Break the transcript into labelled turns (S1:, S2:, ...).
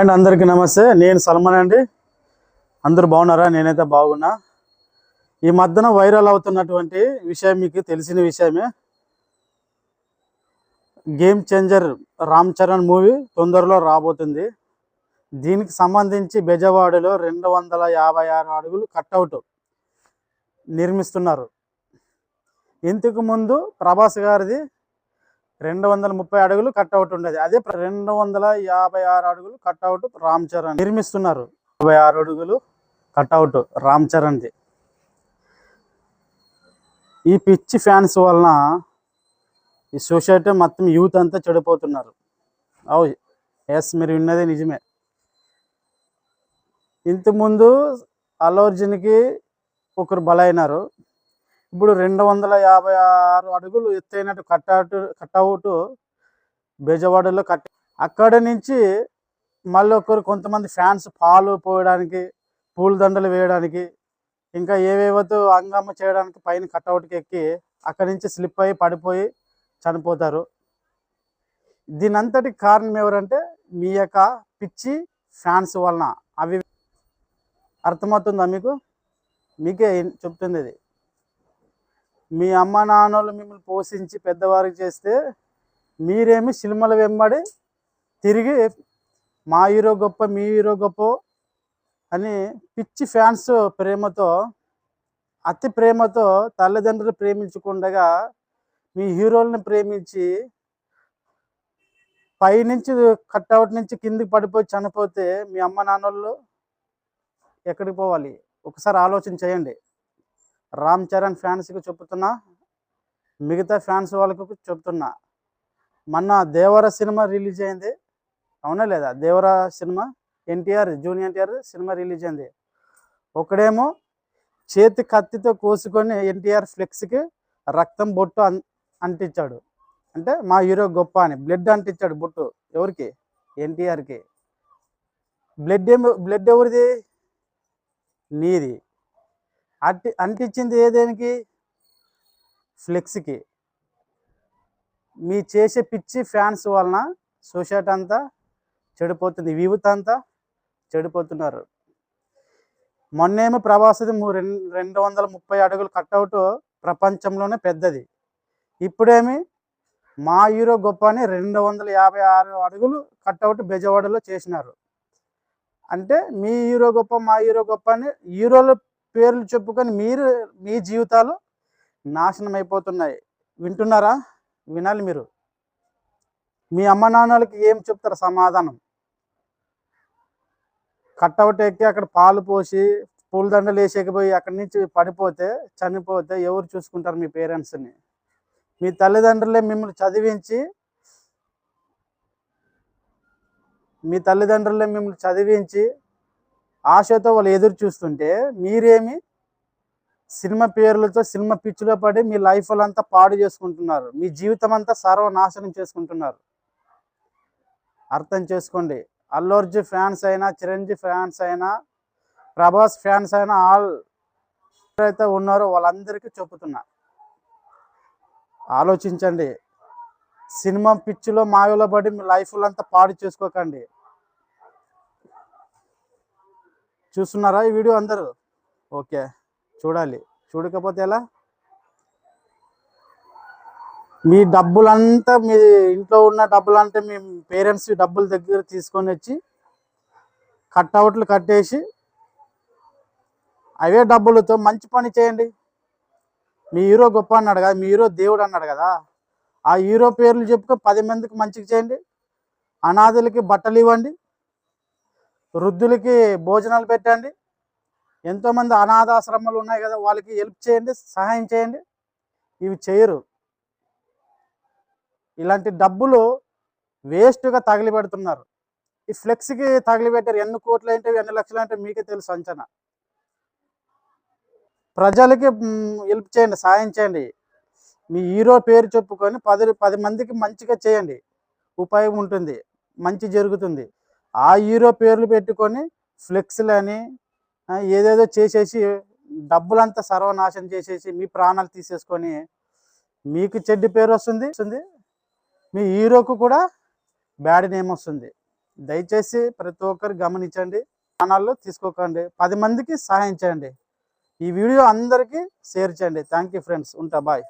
S1: And అందరికీ నమస్తే. నేను సల్మాన్ అండి. అందరూ బాగున్నారా? నేనైతే బాగున్నా. ఈ మధ్యన వైరల్ అవుతున్నటువంటి విషయం మీకు తెలిసిన విషయమే. Game changer Ram Charan movie తొందరలో రాబోతుంది. దీనికి సంబంధించి బెజవాడలో రెండు వందల యాభై ఆరు అడుగులు కట్అవుట్ నిర్మిస్తున్నారు. ఇంతకు ముందు ప్రభాస్ గారిది రెండు వందల ముప్పై అడుగులు కట్అవుట్ ఉండేది. అదే రెండు వందల యాభై ఆరు అడుగులు కట్అవుట్ రామ్ చరణ్ నిర్మిస్తున్నారు. యాభై ఆరు అడుగులు కట్అవుట్ రామ్ చరణ్ది. ఈ పిచ్చి ఫ్యాన్స్ వలన ఈ సొసైటీ మొత్తం యూత్ అంతా చెడిపోతున్నారు. అవు ఎస్ మీరు విన్నది నిజమే. ఇంతకుముందు అల్లు అర్జున్కి ఒకరు బలైనారు. ఇప్పుడు రెండు వందల యాభై ఆరు అడుగులు ఎత్తైనట్టు కట్అవుట్ కట్అవుట్ బెజవాడలో కట్ అక్కడ నుంచి మళ్ళీ ఒకరు కొంతమంది ఫ్యాన్స్ పాలు పోయడానికి పూలదండలు వేయడానికి ఇంకా ఏవేవతో అంగమ్మ చేయడానికి పైన కట్అవుట్కి ఎక్కి అక్కడి నుంచి స్లిప్ అయ్యి పడిపోయి చనిపోతారు. దీని అంతటి కారణం ఎవరంటే మీ యొక్క పిచ్చి ఫ్యాన్స్ వలన. అవి అర్థమవుతుందా మీకు? మీకే చెప్తుంది ఇది మీ అమ్మ నాన్నలు మిమ్మల్ని పోషించి పెద్దవారికి చేస్తే మీరేమి సినిమల వెంబడి తిరిగి మా హీరో గొప్ప మీ హీరో గొప్ప అని పిచ్చి ఫ్యాన్స్ ప్రేమతో అతి ప్రేమతో తల్లిదండ్రులు ప్రేమించకుండగా మీ హీరోలను ప్రేమించి పైనుంచి కట్అవుట్ నుంచి కిందికి పడిపోయి చనిపోతే మీ అమ్మ నాన్నలు ఎక్కడికి పోవాలి? ఒకసారి ఆలోచన చేయండి. రామ్ చరణ్ ఫ్యాన్స్కి చెప్తున్నా మిగతా ఫ్యాన్స్ వాళ్ళకు చెప్తున్నా మొన్న దేవర సినిమా రిలీజ్ అయింది. అవునా లేదా? Devara cinema? NTR junior NTR cinema release అయింది. ఒకడేమో చేతి కత్తితో కోసుకొని ఎన్టీఆర్ ఫ్లెక్స్కి రక్తం బొట్టు అంటించాడు. అంటే మా హీరో గొప్ప అని బ్లడ్ అంటించాడు బొట్టు ఎవరికి? ఎన్టీఆర్కి. బ్లడ్ ఏమి బ్లడ్ ఎవరిది? నీది. అట్టి అంటించింది ఏదేనికి ఫ్లెక్స్కి. మీ చేసే పిచ్చి ఫ్యాన్స్ వలన సొసైటీ అంతా చెడిపోతుంది యూత్ అంతా చెడిపోతున్నారు. మొన్నేమో ప్రభాస్ది ము- రెండు వందల ముప్పై అడుగులు కట్అవుట్ ప్రపంచంలోనే పెద్దది. ఇప్పుడేమి? మా హీరో గొప్ప అని రెండు వందల యాభై ఆరు అడుగులు కట్అవుట్ బెజవాడలో చేసినారు. అంటే మీ హీరో గొప్ప మా హీరో గొప్ప అని హీరోలు పేర్లు చెప్పుకొని మీరు మీ జీవితాలు నాశనం అయిపోతున్నాయి. వింటున్నారా? వినాలి మీరు. మీ అమ్మ నాన్నలకి ఏం చెప్తారు సమాధానం? కట్టవుట్ ఎక్కి అక్కడ పాలు పోసి పూలదండలు వేసేకపోయి అక్కడి నుంచి పడిపోతే చనిపోతే ఎవరు చూసుకుంటారు మీ పేరెంట్స్ని? మీ తల్లిదండ్రులే మిమ్మల్ని చదివించి మీ తల్లిదండ్రులే మిమ్మల్ని చదివించి ఆశతో వాళ్ళు ఎదురు చూస్తుంటే మీరేమి సినిమా పేర్లతో సినిమా పిచ్చిలో పడి మీ లైఫ్ అంతా పాడు చేసుకుంటున్నారు. మీ జీవితం అంతా సర్వనాశనం చేసుకుంటున్నారు. అర్థం చేసుకోండి. అల్లు అర్జున్ ఫ్యాన్స్ అయినా చిరంజీవి ఫ్యాన్స్ అయినా ప్రభాస్ ఫ్యాన్స్ అయినా ఆల్ ఎవరైతే ఉన్నారో వాళ్ళందరికీ చెప్పుతున్నా ఆలోచించండి. సినిమా పిచ్చిలో మాయలో పడి మీ లైఫ్లంతా పాడు చేసుకోకండి. చూస్తున్నారా ఈ వీడియో అందరూ? ఓకే చూడాలి. చూడకపోతే ఎలా? మీ డబ్బులంతా మీ ఇంట్లో ఉన్న డబ్బులంతా మీ పేరెంట్స్ డబ్బులు దగ్గర తీసుకొని వచ్చి కట్అవుట్లు కట్టేసి అవే డబ్బులతో మంచి పని చేయండి. మీ హీరో గొప్ప అన్నాడు కదా మీ హీరో దేవుడు అన్నాడు కదా. ఆ హీరో పేర్లు చెప్పుకో పది మందికి మంచిగా చేయండి. అనాథులకి బట్టలు ఇవ్వండి. వృద్ధులకి భోజనాలు పెట్టండి. ఎంతోమంది అనాథాశ్రమాలు ఉన్నాయి కదా వాళ్ళకి హెల్ప్ చేయండి సహాయం చేయండి. ఇవి చేయరు. ఇలాంటి డబ్బులు వేస్ట్గా తగిలి పెడుతున్నారు. ఈ ఫ్లెక్స్కి తగిలి పెట్టారు. ఎన్ని కోట్లు అంటే ఎన్ని లక్షలు అంటే మీకే తెలుసు అంచనా. ప్రజలకి హెల్ప్ చేయండి సాయం చేయండి. మీ హీరో పేరు చెప్పుకొని పది పది మందికి మంచిగా చేయండి. ఉపయోగం ఉంటుంది. మంచి జరుగుతుంది. ఆ హీరో పేర్లు పెట్టుకొని ఫ్లెక్స్లు అని ఏదేదో చేసేసి డబ్బులంతా సర్వనాశనం చేసేసి మీ ప్రాణాలు తీసేసుకొని మీకు చెడ్డి పేరు వస్తుంది వస్తుంది. మీ హీరోకు కూడా బ్యాడ్ నేమ్ వస్తుంది. దయచేసి ప్రతి ఒక్కరు గమనించండి ప్రాణాల్లో తీసుకోకండి. పది మందికి సహాయం చేయండి. ఈ వీడియో అందరికీ షేర్ చేయండి. Thank you friends. ఉంటా బాయ్.